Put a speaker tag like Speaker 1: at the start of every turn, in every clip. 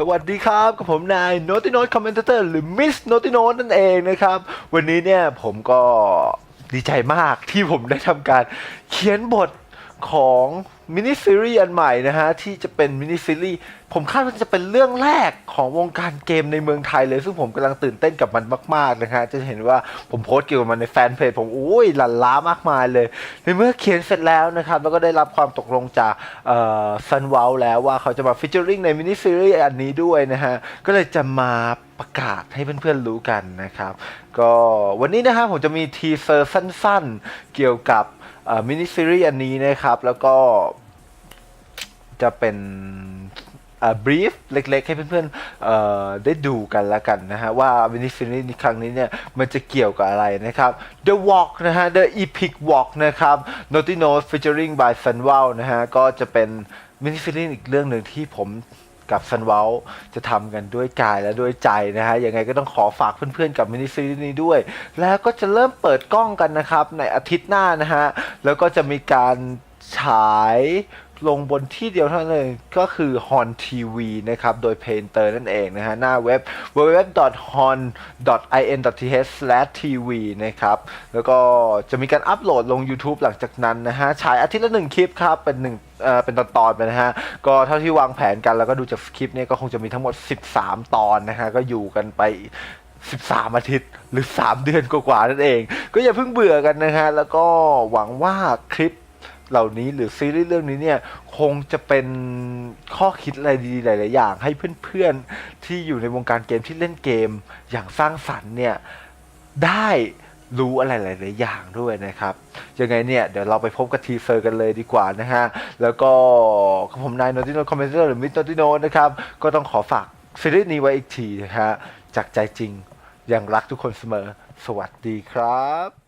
Speaker 1: สวัสดีครับกับผมนายโนติโนตคอมเมนเตอร์หรือมิสโนติโนตนั่นเองนะครับ วันนี้เนี่ยผมก็ดีใจมากที่ผมได้ทำการเขียนบทของ มินิซีรีส์อันใหม่นะฮะ ที่จะเป็นมินิซีรีส์ผมคาดว่าจะเป็นเรื่องแรกของวงการเกมในเมืองไทยเลย ซึ่งผมกำลังตื่นเต้นกับมันมาก ๆ นะฮะ จะเห็นว่าผมโพสต์เกี่ยวกับมันในแฟนเพจผมอุ้ยหลั่นล้ามากมายเลย ในเมื่อเขียนเสร็จแล้วนะครับ แล้วก็ได้รับความตกลงจากซันว l แล้วว่าเขาจะมาฟิชเจอริงในมินิซีรีส์อันนี้ด้วยนะฮะ ก็เลยจะมาประกาศให้เพื่อนๆรู้กันนะครับ ก็วันนี้นะครับผมจะมีทีเซอร์สั้น ๆ เกี่ยวกับ มินิซีรีส์อันนี้นะครับ แล้วก็จะเป็นบรีฟเล็กๆ ให้เพื่อนๆได้ดูกันแล้วกันนะฮะ ว่ามินิซีรีส์ในครั้งนี้เนี่ย มันจะเกี่ยวกับอะไรนะครับ The Walk นะฮะ The Epic Walk นะครับ Naughty Note featuring by Sunwell นะฮะ ก็จะเป็นมินิซีรีส์อีกเรื่องหนึ่งที่ผม กับซันวอลจะทำกันด้วยกายและด้วยใจนะฮะยังไงก็ต้องขอฝากเพื่อนๆกับมินิซีรีส์นี้ด้วย แล้วก็จะเริ่มเปิดกล้องกันนะครับในอาทิตย์หน้านะฮะแล้วก็จะมีการฉาย ลงบนที่เดียวเท่านั้นเองก็คือ Hon TV นะครับ โดย Painter นั่นเองนะฮะ หน้าเว็บ www.hon.in.th/tv นะครับ แล้วก็จะมีการอัปโหลดลง YouTube หลังจากนั้นนะฮะ ฉายอาทิตย์ละหนึ่งคลิปครับ เป็นหนึ่งเอ่อเป็นตอนๆไปนะฮะ ก็เท่าที่วางแผนกันแล้วก็ดูจากคริปเนี่ยก็คงจะมีทั้งหมด 13 ตอนนะฮะ ก็อยู่กันไป13 อาทิตย์หรือ 3 เดือนกว่าๆนั่นเอง ก็อย่าเพิ่งเบื่อกันนะฮะ แล้วก็หวังว่าคลิป เหล่านี้หรือซีรีส์เรื่องนี้เนี่ยคงจะเป็นข้อคิดอะไรดีๆหลาย ๆ อย่าง ให้เพื่อน ๆ ที่อยู่ในวงการเกมที่เล่นเกม อย่างสร้างสรรค์เนี่ยได้รู้อะไรหลาย ๆ อย่างด้วยนะครับ ยังไงเนี่ย เดี๋ยวเราไปพบกับทีเซอร์กันเลยดีกว่านะฮะ แล้วก็ผมนายโนติโนคอมเมนเตอร์หรือมิสโนติโนนะครับ ก็ต้องขอฝากซีรีส์นี้ไว้อีกทีนะฮะ จากใจจริงยังรักทุกคนเสมอ สวัสดีครับ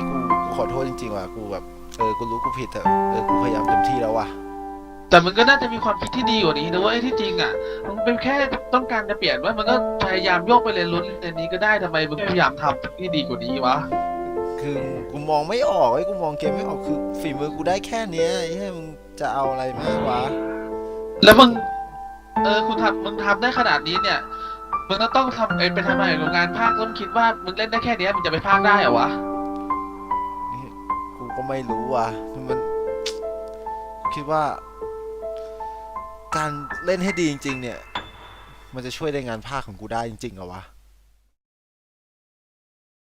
Speaker 1: ขอโทษจริงๆว่ะกูแบบเออกูรู้กูผิดเถอะเออกูพยายามเต็มที่แล้วว่ะ
Speaker 2: แต่มันก็น่าจะมีความคิดที่ดีกว่านี้นะเว่าที่จริงอะมันเป็นแค่ต้องการจะเปลี่ยนว่ามันก็พยายามโยกไปเรียนรู้เรียนนี้ก็ได้ทำไมมึงพยายามทำที่ดีกว่านี้วะ
Speaker 1: คือกูมองไม่ออกไอ้ยกูมองเกมไม่ออกคือฝีมือกูได้แค่เนี้ยไอ้เหี้ยมึงจะเอาอะไรมากวะ
Speaker 2: แล้วมึงเออคุณทำมึงทำได้ขนาดนี้เนี่ยมึงก็ต้องทำเอ้ยไปทำอะไรโรงงานภาคต้องคิดว่ามึงเล่นได้แค่เนี้ยมึงจะไปภาคได้เหรอวะ
Speaker 1: นี่ ก็ไม่รู้ว่ะมันคิดว่า การเล่นให้ดีจริง ๆ เนี่ย มันจะช่วยในงานภาคของกูได้จริงๆเหรอวะ